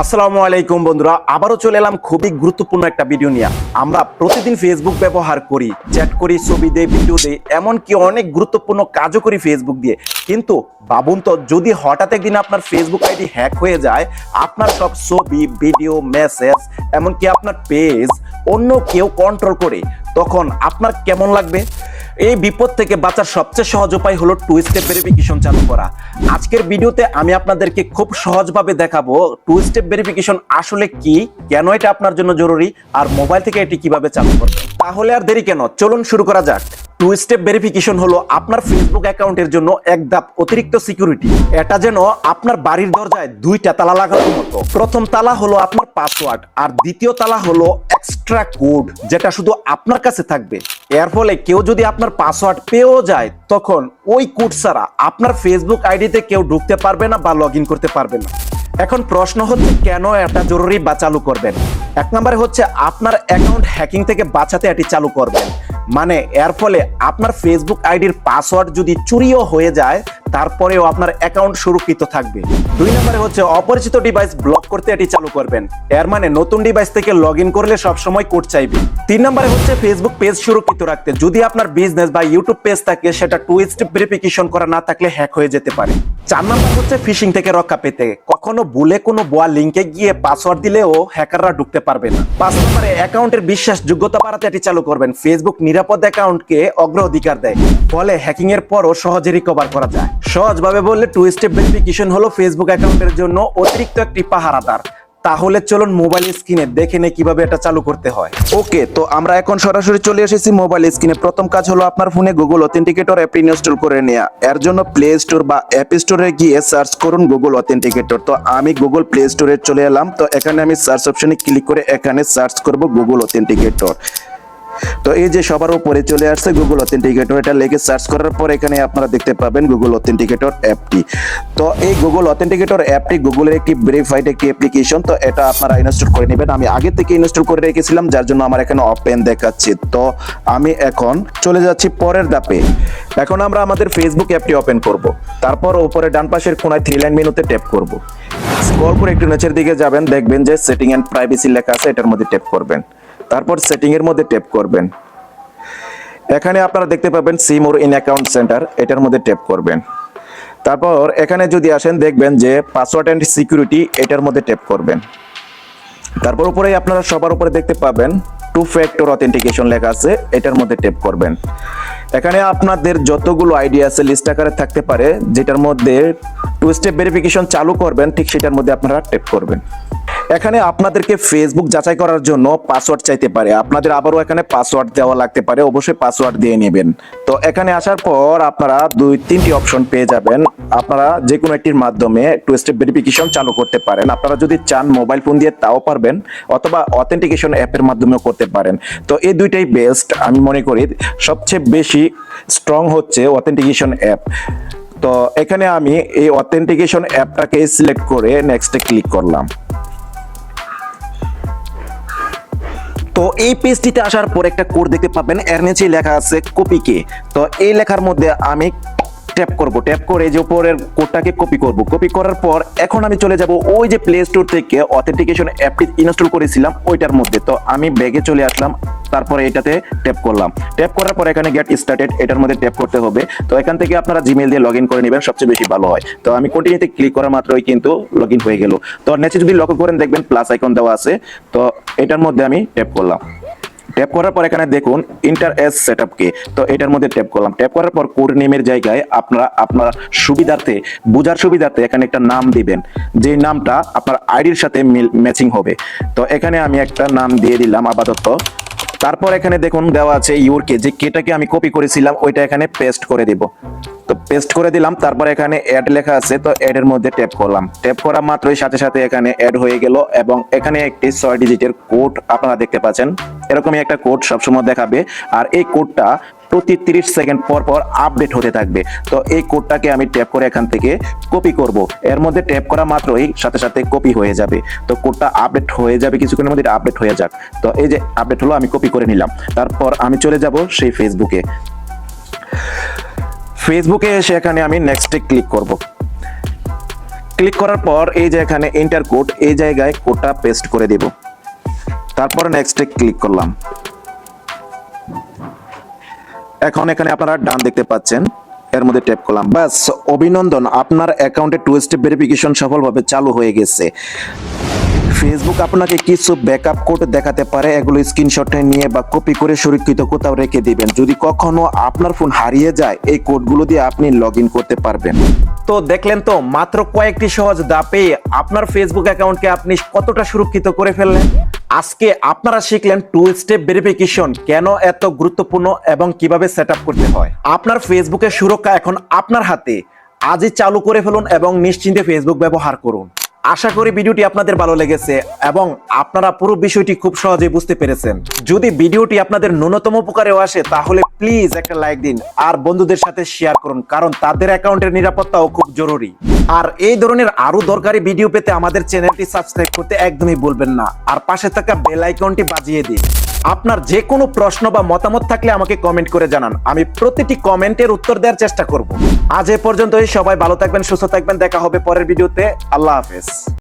আসসালামু আলাইকুম বন্ধুরা, আবারও চলে এলাম খুবই গুরুত্বপূর্ণ একটা ভিডিও নিয়ে। আমরা প্রতিদিন ফেসবুক ব্যবহার করি চ্যাট করি, ছবি দেই ভিডিও দেই, এমনকি অনেক গুরুত্বপূর্ণ কাজও করি ফেসবুক দিয়ে। কিন্তু ভাবুন তো, যদি হঠাৎ একদিন আপনার ফেসবুক আইডি হ্যাক হয়ে যায়, আপনার সব ছবি ভিডিও মেসেজ এমনকি আপনার পেজ অন্য কেউ কন্ট্রোল করে, তখন আপনার কেমন লাগবে? এই বিপদ থেকে বাঁচার সবচেয়ে সহজ উপায় হলো টু স্টেপ ভেরিফিকেশন চালু করা। আজকের ভিডিওতে আমি আপনাদেরকে খুব সহজভাবে দেখাবো টু স্টেপ ভেরিফিকেশন আসলে কি, কেন এটা আপনার জন্য জরুরি, আর মোবাইল থেকে এটি কীভাবে চালু করবে তাহলে আর দেরি কেন? চলুন শুরু করা যাক। টু স্টেপ ভেরিফিকেশন হলো আপনার ফেসবুক অ্যাকাউন্টের জন্য এক ধাপ অতিরিক্ত সিকিউরিটি এটা যেন আপনার বাড়ির দরজায় দুইটা তালা লাগানোর মতো। প্রথম তালা হলো আপনার পাসওয়ার্ড আর দ্বিতীয় তালা হলো এক্সট্রা কোড যেটা শুধু আপনার কাছে থাকবে। এর ফলে কেউ যদি আপনার পাসওয়ার্ড পেয়েও যায়, তখন ওই কোড ছাড়া আপনার ফেসবুক আইডিতে কেউ ঢুকতে পারবে না বা লগ করতে পারবে না। এখন প্রশ্ন হচ্ছে, কেন এটা জরুরি বা চালু করবেন? এক নম্বরে হচ্ছে, আপনার অ্যাকাউন্ট হ্যাকিং থেকে বাঁচাতে এটি চালু করবেন। মানে এর ফলে আপনার ফেসবুক আইডির পাসওয়ার্ড যদি চুরিও হয়ে যায় তারপরেও আপনার অ্যাকাউন্ট সুরক্ষিত থাকবে। দুই নম্বরে হচ্ছে অপরিচিত ডিভাইস ব্লক করতে এটি চালু করবেন। এর মানে নতুন ডিভাইস থেকে লগ ইন করলে সবসময় কোড চাইবে। তিন নম্বরে হচ্ছে ফেসবুক পেজ সুরক্ষিত রাখতে। যদি আপনার বিজনেস বা ইউটিউব পেজ থাকে, সেটা টু স্টেপ ভেরিফিকেশন করা না থাকলে হ্যাক হয়ে যেতে পারে। চার নম্বর হচ্ছে ফিশিং থেকে রক্ষা পেতে। কখনো ভুলে কোনো বোয়া লিঙ্কে গিয়ে পাসওয়ার্ড দিলেও হ্যাকাররা ঢুকতে পারবে না। পাঁচ নম্বরে অ্যাকাউন্টের বিশ্বাসযোগ্যতা বাড়াতে এটি চালু করবেন। ফেসবুক নিরাপদ অ্যাকাউন্টকে অগ্রাধিকার দেয়। ফলে হ্যাকিং এর পরও সহজে রিকভার করা যায়। সহজভাবে বললে টু স্টেপ ভেরিফিকেশন হলো ফেসবুক অ্যাকাউন্টের জন্য অতিরিক্ত একটি পাহারাদার। তাহলে চলুন মোবাইল স্ক্রিনে দেখে নে কীভাবে এটা চালু করতে হয়। ওকে তো আমরা এখন সরাসরি চলে এসেছি মোবাইল স্ক্রিনে প্রথম কাজ হলো আপনার ফোনে গুগল অথেন্টিকেটর অ্যাপ ইনস্টল করে নেওয়া এর জন্য প্লে স্টোর বা অ্যাপ স্টোরে গিয়ে সার্চ করুন গুগল অথেন্টিকেটর তো আমি গুগল প্লে স্টোরে চলে এলাম। তো এখানে আমি সার্চ অপশনে ক্লিক করে এখানে সার্চ করব গুগল অথেন্টিকেটর তো এই যে সবার উপরে চলে আসছে গুগল অথেন্টিকেটর এটা লেগে সার্চ করার পর এখানে আপনারা দেখতে পাবেন গুগল অথেন্টিকেটর অ্যাপটি। তো এই গুগল অথেন্টিকেটর অ্যাপটি গুগলের একটি ভেরিফাইড একটি অ্যাপ্লিকেশন তো এটা আপনারা ইনস্টল করে নেবেন। আমি আগে থেকে ইনস্টল করে রেখেছিলাম, যার জন্য আমার এখানে ওপেন দেখাচ্ছে। তো আমি এখন চলে যাচ্ছি পরের ধাপে। এখন আমরা আমাদের ফেসবুক অ্যাপটি ওপেন করব। তারপর উপরে ডান পাশের কোনায় থ্রি লাইন মেনুতে ট্যাপ করব। স্ক্রল করে একটু নিচের দিকে যাবেন, দেখবেন যে সেটিং এন্ড প্রাইভেসি লেখা আছে, এটার মধ্যে ট্যাপ করবেন। তারপর সেটিং এর মধ্যে ট্যাপ করবেন। এখানে আপনারা দেখতে পাবেন sim or in account centre এটার মধ্যে ট্যাপ করবেন। তারপর এখানে যদি আসেন, দেখবেন যে পাসওয়ার্ড অ্যান্ড সিকিউরিটি এটার মধ্যে ট্যাপ করবেন। তারপর উপরে আপনারা সবার উপরে দেখতে পাবেন টু ফ্যাক্টর অথেন্টিকেশন লেখা আছে, এটার মধ্যে ট্যাপ করবেন। এখানে আপনাদের যতগুলো আইডি আছে লিস্ট আকারে থাকতে পারে, যেটার মধ্যে টু স্টেপ ভেরিফিকেশন চালু করবেন, ঠিক সেটার মধ্যে আপনারা ট্যাপ করবেন। এখানে আপনাদেরকে ফেসবুক যাচাই করার জন্য পাসওয়ার্ড চাইতে পারে। আপনাদের আবারও এখানে পাসওয়ার্ড দেওয়া লাগতে পারে, অবশ্যই পাসওয়ার্ড দিয়ে নেবেন। তো এখানে আসার পর আপনারা দুই, তিনটি অপশন পেয়ে যাবেন। আপনারা যে কোনো একটির মাধ্যমে টু স্টেপ ভেরিফিকেশন চালু করতে পারেন। আপনারা যদি চান মোবাইল ফোন দিয়ে তাও পারবেন, অথবা অথেন্টিকেশন অ্যাপের মাধ্যমেও করতে পারেন। তো এই দুইটাই বেস্ট আমি মনে করি সবচেয়ে বেশি স্ট্রং হচ্ছে অথেন্টিকেশন অ্যাপ তো এখানে আমি এই অথেন্টিকেশন অ্যাপটাকে সিলেক্ট করে নেক্সটে ক্লিক করলাম। তো এই পেজটিতে আসার পর একটা কোড দেখতে পাবেন। এর নিচে লেখা আছে কপি কে তো এই লেখার মধ্যে আমি ট্যাপ করব ট্যাপ করে যে উপরের কোডটাকে কপি করব। কপি করার পর এখন আমি চলে যাব ওই যে প্লে স্টোর থেকে অথেন্টিকেশন অ্যাপটি ইনস্টল করেছিলাম ওইটার মধ্যে। তো আমি ব্যাগে চলে আসলাম, তারপরে এটাতে ট্যাপ করলাম। ট্যাপ করার পর এখানে গেট স্টার্টেড এটার মধ্যে ট্যাপ করতে হবে। তো এখান থেকে আপনারা জিমেল দিয়ে লগ করে নেবেন, সবচেয়ে বেশি ভালো হয়। তো আমি কন্টিনিউতে ক্লিক করা মাত্রই কিন্তু লগ হয়ে গেল। তো নিচে যদি লক্ষ্য করেন, দেখবেন প্লাস আইকন দেওয়া আছে। তো এটার মধ্যে আমি ট্যাপ করলাম। ট্যাপ করার পর এখানে দেখুন ইন্টার এস সেট কে। তো এটার মধ্যে ট্যাপ করলাম। ট্যাপ করার পর কোড নেমের জায়গায় আপনারা, আপনার সুবিধার্থে, বোঝার সুবিধার্থে এখানে একটা নাম দিবেন। যে নামটা আপনার আইডির সাথে ম্যাচিং হবে। তো এখানে আমি একটা নাম দিয়ে দিলাম আপাতত। তারপর এখানে দেখুন দেওয়া আছে ইউর কে যে কেটাকে আমি কপি করেছিলাম, ওইটা এখানে পেস্ট করে দিব। তো পেস্ট করে দিলাম, তারপর এখানে অ্যাড লেখা আছে, তো অ্যাড এর মধ্যে ট্যাপ করলাম। ট্যাপ করা মাত্রই সাথে সাথে এখানে অ্যাড হয়ে গেল এবং এখানে একটি ছয় ডিজিটের কোড আপনারা দেখতে পাচ্ছেন। এরকমই একটা কোড সবসময় দেখাবে, আর এই কোডটা প্রতি 30 সেকেন্ড পর পর আপডেট হতে থাকবে। তো এই কোডটাকে আমি ট্যাপ করে এখান থেকে কপি করব। এর মধ্যে ট্যাপ করা মাত্রই সাথে সাথে কপি হয়ে যাবে। তো কোডটা আপডেট হয়ে যাবে কিছুক্ষণের মধ্যে আপডেট হয়ে যাক। তো এই যে আপডেট হলো, আমি কপি করে নিলাম। তারপর আমি চলে যাব সেই ফেসবুকে ফেসবুকে এসে এখানে আমি নেক্সটে ক্লিক করব। ক্লিক করার পর এই যে এখানে এন্টার কোড এই জায়গায় কোডটা পেস্ট করে দেব। তারপর নেক্সটে ক্লিক করলাম। এখন এখানে আপনারা ডান দেখতে পাচ্ছেন, এর মধ্যে ট্যাপ করলাম। বাস অভিনন্দন, আপনার অ্যাকাউন্টে টু স্টেপ ভেরিফিকেশন সফলভাবে চালু হয়ে গেছে। ফেসবুক আপনাকে কিছু ব্যাকআপ কোড দেখাতে পারে, এগুলো স্ক্রিনশট নিয়ে বা কপি করে সুরক্ষিত কোথাও রেখে দিবেন। যদি কখনো আপনার ফোন হারিয়ে যায়, এই কোডগুলো দিয়ে আপনি লগ করতে পারবেন। তো দেখলেন তো, মাত্র কয়েকটি সহজ দাপে আপনার ফেসবুক অ্যাকাউন্টকে আপনি কতটা সুরক্ষিত করে ফেললেন? আজকে আপনারা শিখলেন টু স্টেপ ভেরিফিকেশন কেন এত গুরুত্বপূর্ণ এবং কীভাবে সেট করতে হয়। আপনার ফেসবুকের সুরক্ষা এখন আপনার হাতে। আজই চালু করে ফেলুন এবং নিশ্চিন্তে ফেসবুক ব্যবহার করুন। আশা করি ভিডিওটি আপনাদের ভালো লেগেছে এবং আপনারা পুরো বিষয়টি খুব সহজে বুঝতে পেরেছেন। যদি ভিডিওটি আপনাদের ন্যূনতম উপকারেও আসে, তাহলে প্লিজ একটা লাইক দিন আর বন্ধুদের সাথে শেয়ার করুন, কারণ তাদের অ্যাকাউন্টের নিরাপত্তাও খুব জরুরি। আর এই ধরনের আরও দরকারি ভিডিও পেতে আমাদের চ্যানেলটি সাবস্ক্রাইব করতে একদমই বলবেন না। আর পাশে থাকা বেল আইকনটি বাজিয়ে দিন। আপনার যে কোনো প্রশ্ন বা মতামত থাকলে আমাকে কমেন্ট করে জানান। আমি প্রতিটি কমেন্টের উত্তর দেওয়ার চেষ্টা করব। আজ এ পর্যন্তই, সবাই ভালো থাকবেন, সুস্থ থাকবেন, দেখা হবে পরের ভিডিওতে। আল্লাহ হাফেজ।